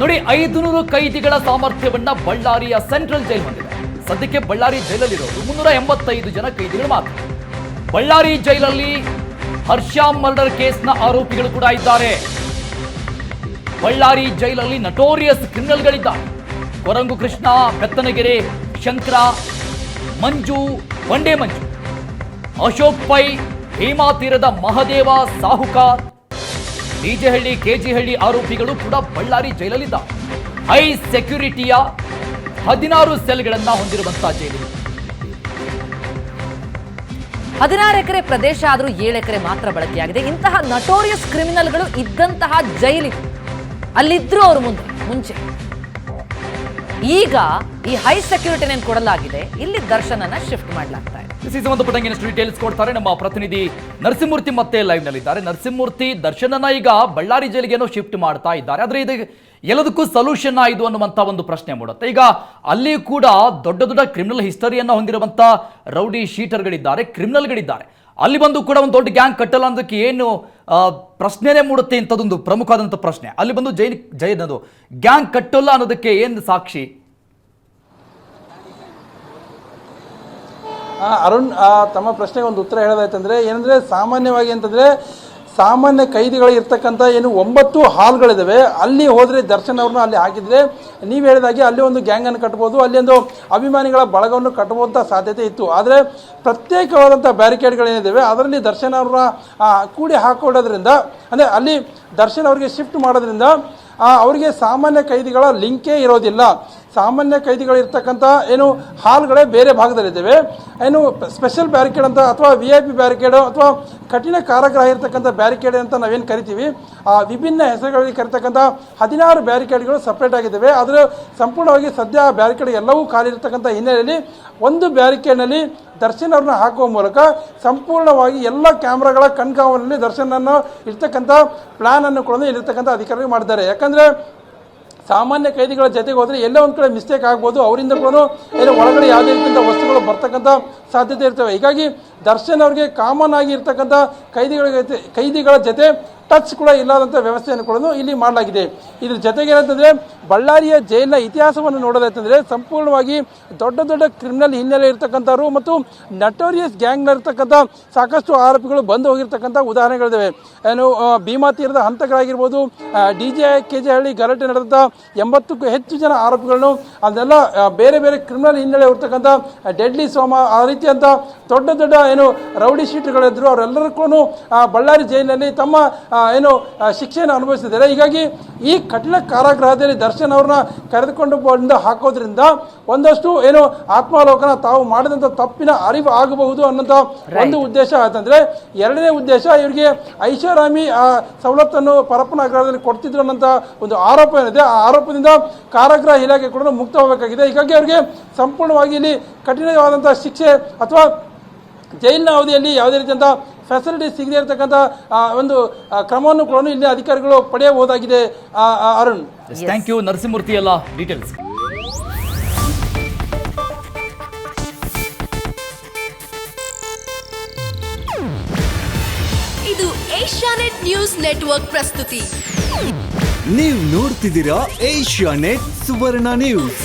ನೋಡಿ, ಐದುನೂರು ಕೈದಿಗಳ ಸಾಮರ್ಥ್ಯವನ್ನ ಬಳ್ಳಾರಿಯ ಸೆಂಟ್ರಲ್ ಜೈಲ್ ಹೊಂದಿದೆ. ಸದ್ಯಕ್ಕೆ ಬಳ್ಳಾರಿ ಜೈಲಲ್ಲಿರೋದು ಮುನ್ನೂರ ಎಂಬತ್ತೈದು ಜನ ಕೈದಿಗಳು ಮಾತ್ರ. ಬಳ್ಳಾರಿ ಜೈಲಲ್ಲಿ ಹರ್ಷ ಮರ್ಡರ್ ಕೇಸ್ನ ಆರೋಪಿಗಳು ಕೂಡ ಇದ್ದಾರೆ. ಬಳ್ಳಾರಿ ಜೈಲಲ್ಲಿ ನಟೋರಿಯಸ್ ಕ್ರಿಮಿನಲ್ಗಳಿದ್ದಾರೆ ಕೊರಂಗು ಕೃಷ್ಣ, ಬೆತ್ತನಗೆರೆ, ಶಂಕರ, ಮಂಜು, ಬಂಡೆ ಮಂಜು, ಅಶೋಕ್ ಪೈ ಹೇಮಾ ತೀರದ ಮಹದೇವ, ಸಾಹುಕಾರ್ ಡಿಜೆಹಳ್ಳಿ ಕೆಜಿಹಳ್ಳಿ ಆರೋಪಿಗಳು ಕೂಡ ಬಳ್ಳಾರಿ ಜೈಲಲ್ಲಿದ್ದ. ಹೈ ಸೆಕ್ಯೂರಿಟಿಯ ಹದಿನಾರು ಸೆಲ್ಗಳನ್ನ ಹೊಂದಿರುವಂತಹ ಜೈಲು. ಹದಿನಾರು ಎಕರೆ ಪ್ರದೇಶ ಆದರೂ ಏಳು ಎಕರೆ ಮಾತ್ರ ಬಳಕೆಯಾಗಿದೆ. ಇಂತಹ ನಟೋರಿಯಸ್ ಕ್ರಿಮಿನಲ್ಗಳು ಇದ್ದಂತಹ ಜೈಲಿ ಅಲ್ಲಿದ್ರು ಅವರು ಮುಂದೆ, ಮುಂಚೆ. ಈಗ ಈ ಹೈ ಸೆಕ್ಯೂರಿಟಿ ಏನು ಕೊಡಲಾಗಿದೆ, ಇಲ್ಲಿ ದರ್ಶನನ ಶಿಫ್ಟ್ ಮಾಡಲಾಗ್ತಾ ಇದೆ. ಈ ಸಂಬಂಧಪಟ್ಟಂಗೆ ಡೀಟೇಲ್ಸ್ ಕೊಡ್ತಾರೆ. ನಮ್ಮ ಪ್ರತಿನಿಧಿ ನರಸಿಂಹಮೂರ್ತಿ ಮತ್ತೆ ಲೈವ್ ನಲ್ಲಿದ್ದಾರೆ. ನರಸಿಂಹಮೂರ್ತಿ ದರ್ಶನನ ಈಗ ಬಳ್ಳಾರಿ ಜೈಲಿಗೆ ಶಿಫ್ಟ್ ಮಾಡ್ತಾ ಇದ್ದಾರೆ. ಆದ್ರೆ ಇದು ಎಲ್ಲದಕ್ಕೂ ಸೊಲ್ಯೂಷನ್ ಆಯಿತು ಅನ್ನುವಂತ ಒಂದು ಪ್ರಶ್ನೆ ಮೂಡುತ್ತೆ. ಈಗ ಅಲ್ಲಿ ಕೂಡ ದೊಡ್ಡ ದೊಡ್ಡ ಕ್ರಿಮಿನಲ್ ಹಿಸ್ಟರಿಯನ್ನು ಹೊಂದಿರುವಂಥ ರೌಡಿ ಶೀಟರ್ಗಳಿದ್ದಾರೆ ಕ್ರಿಮಿನಲ್ಗಳಿದ್ದಾರೆ ಅಲ್ಲಿ ಬಂದು ಕೂಡ ಒಂದು ದೊಡ್ಡ ಗ್ಯಾಂಗ್ ಕಟ್ಟಲ್ಲ ಅನ್ನೋದಕ್ಕೆ ಏನು ಪ್ರಶ್ನೆನೇ ಮೂಡುತ್ತೆ ಇಂಥದ್ದೊಂದು ಪ್ರಮುಖವಾದಂಥ ಪ್ರಶ್ನೆ. ಅಲ್ಲಿ ಬಂದು ಜೈನ್ ಜೈನ್ ಅದು, ಗ್ಯಾಂಗ್ ಕಟ್ಟಲ್ಲ ಅನ್ನೋದಕ್ಕೆ ಏನು ಸಾಕ್ಷಿ? ಅರುಣ್ ತಮ್ಮ ಪ್ರಶ್ನೆಗೆ ಒಂದು ಉತ್ತರ ಹೇಳೋದಾಯ್ತಂದ್ರೆ, ಏನಂದ್ರೆ ಸಾಮಾನ್ಯವಾಗಿ ಅಂತಂದ್ರೆ ಸಾಮಾನ್ಯ ಕೈದಿಗಳು ಇರ್ತಕ್ಕಂಥ ಏನು ಒಂಬತ್ತು ಹಾಲ್ಗಳಿದ್ದಾವೆ ಅಲ್ಲಿ ಹೋದರೆ ದರ್ಶನ್ ಅವ್ರನ್ನ ಅಲ್ಲಿ ಹಾಕಿದರೆ ನೀವು ಹೇಳಿದಾಗೆ ಅಲ್ಲಿ ಒಂದು ಗ್ಯಾಂಗನ್ನು ಕಟ್ಬೋದು, ಅಲ್ಲಿ ಒಂದು ಅಭಿಮಾನಿಗಳ ಬಳಗವನ್ನು ಕಟ್ಟುವಂಥ ಸಾಧ್ಯತೆ ಇತ್ತು. ಆದರೆ ಪ್ರತ್ಯೇಕವಾದಂಥ ಬ್ಯಾರಿಕೇಡ್ಗಳೇನಿದ್ದಾವೆ ಅದರಲ್ಲಿ ದರ್ಶನ್ ಅವ್ರನ್ನ ಕೂಡಿ ಹಾಕೊಳ್ಳೋದ್ರಿಂದ ಅಂದರೆ ಅಲ್ಲಿ ದರ್ಶನ್ ಅವರಿಗೆ ಶಿಫ್ಟ್ ಮಾಡೋದ್ರಿಂದ ಅವರಿಗೆ ಸಾಮಾನ್ಯ ಕೈದಿಗಳ ಲಿಂಕೇ ಇರೋದಿಲ್ಲ. ಸಾಮಾನ್ಯ ಕೈದಿಗಳು ಇರ್ತಕ್ಕಂಥ ಏನು ಹಾಲ್ಗಳೇ ಬೇರೆ ಭಾಗದಲ್ಲಿದ್ದೇವೆ. ಏನು ಸ್ಪೆಷಲ್ ಬ್ಯಾರಿಕೇಡ್ ಅಂತ ಅಥವಾ ವಿ ಐ ಪಿ ಬ್ಯಾರಿಕೇಡ್ ಅಥವಾ ಕಠಿಣ ಕಾರಾಗೃಹ ಇರ್ತಕ್ಕಂಥ ಬ್ಯಾರಿಕೇಡ್ ಅಂತ ನಾವೇನು ಕರಿತೀವಿ. ಆ ವಿಭಿನ್ನ ಹೆಸರುಗಳಲ್ಲಿ ಕರಿತಕ್ಕಂಥ ಹದಿನಾರು ಬ್ಯಾರಿಕೇಡ್ಗಳು ಸಪ್ರೇಟ್ ಆಗಿದ್ದಾವೆ. ಅದರ ಸಂಪೂರ್ಣವಾಗಿ ಸದ್ಯ ಬ್ಯಾರಿಕೇಡ್ ಎಲ್ಲವೂ ಖಾಲಿ ಇರತಕ್ಕಂಥ ಹಿನ್ನೆಲೆಯಲ್ಲಿ ಒಂದು ಬ್ಯಾರಿಕೇಡ್ನಲ್ಲಿ ದರ್ಶನ್ ಅವ್ರನ್ನ ಹಾಕುವ ಮೂಲಕ ಸಂಪೂರ್ಣವಾಗಿ ಎಲ್ಲ ಕ್ಯಾಮ್ರಾಗಳ ಕಣ್ಗಾವಲಿನಲ್ಲಿ ದರ್ಶನನ್ನು ಇರ್ತಕ್ಕಂಥ ಪ್ಲ್ಯಾನನ್ನು ಕೂಡ ಇಲ್ಲಿರ್ತಕ್ಕಂಥ ಅಧಿಕಾರಿಗಳು ಮಾಡಿದ್ದಾರೆ. ಯಾಕಂದ್ರೆ ಸಾಮಾನ್ಯ ಕೈದಿಗಳ ಜೊತೆಗೆ ಹೋದರೆ ಎಲ್ಲೋ ಒಂದು ಕಡೆ ಮಿಸ್ಟೇಕ್ ಆಗ್ಬೋದು. ಅವರಿಂದ ಕೂಡ ಏನೋ ಒಳಗಡೆ ಯಾವುದೇ ರೀತಿಯಿಂದ ವಸ್ತುಗಳು ಬರ್ತಕ್ಕಂಥ ಸಾಧ್ಯತೆ ಇರ್ತವೆ. ಹೀಗಾಗಿ ದರ್ಶನ್ ಅವರಿಗೆ ಕಾಮನ್ ಆಗಿ ಇರ್ತಕ್ಕಂಥ ಕೈದಿಗಳ ಕೈದಿಗಳ ಜೊತೆ ಟಚ್ ಕೂಡ ಇಲ್ಲದಂಥ ವ್ಯವಸ್ಥೆಯನ್ನು ಕೂಡ ಇಲ್ಲಿ ಮಾಡಲಾಗಿದೆ. ಇದ್ರ ಜೊತೆಗೆ ಏನಂತಂದರೆ ಬಳ್ಳಾರಿಯ ಜೈಲಿನ ಇತಿಹಾಸವನ್ನು ನೋಡೋದಾಯ್ತಂದರೆ ಸಂಪೂರ್ಣವಾಗಿ ದೊಡ್ಡ ದೊಡ್ಡ ಕ್ರಿಮಿನಲ್ ಹಿನ್ನೆಲೆ ಇರ್ತಕ್ಕಂಥವ್ರು ಮತ್ತು ನಟೋರಿಯಸ್ ಗ್ಯಾಂಗ್ನ ಇರ್ತಕ್ಕಂಥ ಸಾಕಷ್ಟು ಆರೋಪಿಗಳು ಬಂದು ಹೋಗಿರ್ತಕ್ಕಂಥ ಉದಾಹರಣೆಗಳಿದ್ದಾವೆ ಏನು ಭೀಮಾ ತೀರದ ಹಂತಗಳಾಗಿರ್ಬೋದು D J K J Halli ಗಲಾಟೆ ನಡೆದಂಥ ಎಂಬತ್ತಕ್ಕೂ ಹೆಚ್ಚು ಜನ ಆರೋಪಿಗಳನ್ನು, ಅದೆಲ್ಲ ಬೇರೆ ಬೇರೆ ಕ್ರಿಮಿನಲ್ ಹಿನ್ನೆಲೆ ಇರ್ತಕ್ಕಂಥ ಡೆಡ್ಲಿ ಸೋಮ ಆ ರೀತಿಯಂಥ ದೊಡ್ಡ ದೊಡ್ಡ ಏನು ರೌಡಿ ಶೀಟ್ಗಳಿದ್ರು ಅವರೆಲ್ಲರಿಗೂ ಬಳ್ಳಾರಿ ಜೈಲಿನಲ್ಲಿ ತಮ್ಮ ಏನು ಶಿಕ್ಷೆಯನ್ನು ಅನುಭವಿಸಿದ್ದಾರೆ. ಹೀಗಾಗಿ ಈ ಕಠಿಣ ಕಾರಾಗೃಹದಲ್ಲಿ ದರ್ಶನ್ ಅವ್ರನ್ನ ಕರೆದುಕೊಂಡು ಬಂದು ಹಾಕೋದ್ರಿಂದ ಒಂದಷ್ಟು ಏನು ಆತ್ಮಾವಲೋಕನ ತಾವು ಮಾಡಿದಂಥ ತಪ್ಪಿನ ಅರಿವು ಆಗಬಹುದು ಅನ್ನೋಂಥ ಒಂದು ಉದ್ದೇಶ ಆಯ್ತಂದರೆ ಎರಡನೇ ಉದ್ದೇಶ ಇವರಿಗೆ ಐಷಾರಾಮಿ ಆ ಸವಲತ್ತನ್ನು ಪರಪ್ಪನ ಆಗ್ರಹದಲ್ಲಿ ಕೊಡ್ತಿದ್ರು ಅನ್ನೋಂಥ ಒಂದು ಆರೋಪ ಏನಿದೆ ಆ ಆರೋಪದಿಂದ ಕಾರಾಗೃಹ ಇಲಾಖೆ ಕೂಡ ಮುಕ್ತವಾಗಬೇಕಾಗಿದೆ. ಹೀಗಾಗಿ ಅವರಿಗೆ ಸಂಪೂರ್ಣವಾಗಿ ಇಲ್ಲಿ ಕಠಿಣವಾದಂಥ ಶಿಕ್ಷೆ ಅಥವಾ ಜೈಲಿನ ಅವಧಿಯಲ್ಲಿ ಯಾವುದೇ ರೀತಿಯಂಥ ಫೆಸಿಲಿಟಿ ಸಿಗದೇ ಇರತಕ್ಕಂಥ ಒಂದು ಕ್ರಮವನ್ನು ಕೂಡ ಇಲ್ಲಿ ಅಧಿಕಾರಿಗಳು ಪಡೆಯಬಹುದಾಗಿದೆ ಅರುಣ್. ಥ್ಯಾಂಕ್ ಯು ನರಸಿಂಹಮೂರ್ತಿ ಎಲ್ಲ ಡೀಟೇಲ್ಸ್ ಇದು ಏಷ್ಯಾನೆಟ್ ನ್ಯೂಸ್ ನೆಟ್ವರ್ಕ್ ಪ್ರಸ್ತುತಿ. ನೀವು ನೋಡ್ತಿದ್ದೀರಾ ಏಷ್ಯಾ ನೆಟ್ ಸುವರ್ಣ ನ್ಯೂಸ್.